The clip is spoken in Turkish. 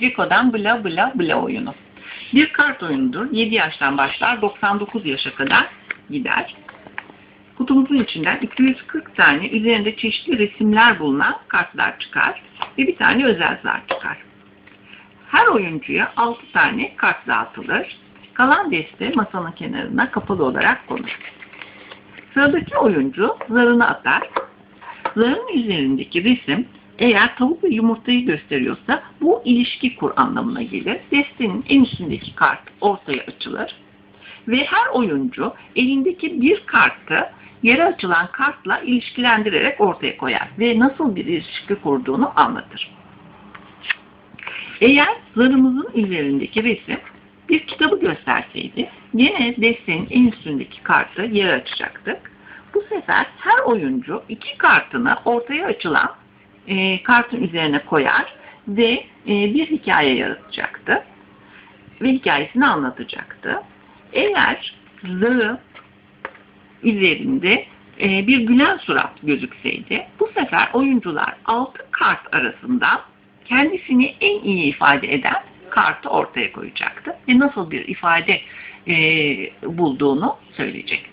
Rico'dan Bla Bla Bla oyunu. Bir kart oyunudur. 7 yaştan başlar, 99 yaşa kadar gider. Kutumuzun içinden 240 tane üzerinde çeşitli resimler bulunan kartlar çıkar ve bir tane özel zar çıkar. Her oyuncuya 6 tane kart dağıtılır. Kalan deste masanın kenarına kapalı olarak konur. Sıradaki oyuncu zarını atar. Zarın üzerindeki resim eğer tavuk ve yumurtayı gösteriyorsa bu ilişki kur anlamına gelir. Destenin en üstündeki kart ortaya açılır. Ve her oyuncu elindeki bir kartı yere açılan kartla ilişkilendirerek ortaya koyar ve nasıl bir ilişki kurduğunu anlatır. Eğer zarımızın üzerindeki resim bir kitabı gösterseydi yine destenin en üstündeki kartı yere açacaktık. Bu sefer her oyuncu iki kartını ortaya açılan e, kartın üzerine koyar ve e, bir hikaye yaratacaktı. Ve hikayesini anlatacaktı. Eğer zarı üzerinde e, bir gülen surat gözükseydi bu sefer oyuncular altı kart arasından kendisini en iyi ifade eden kartı ortaya koyacaktı ve nasıl bir ifade e, bulduğunu söyleyecekti.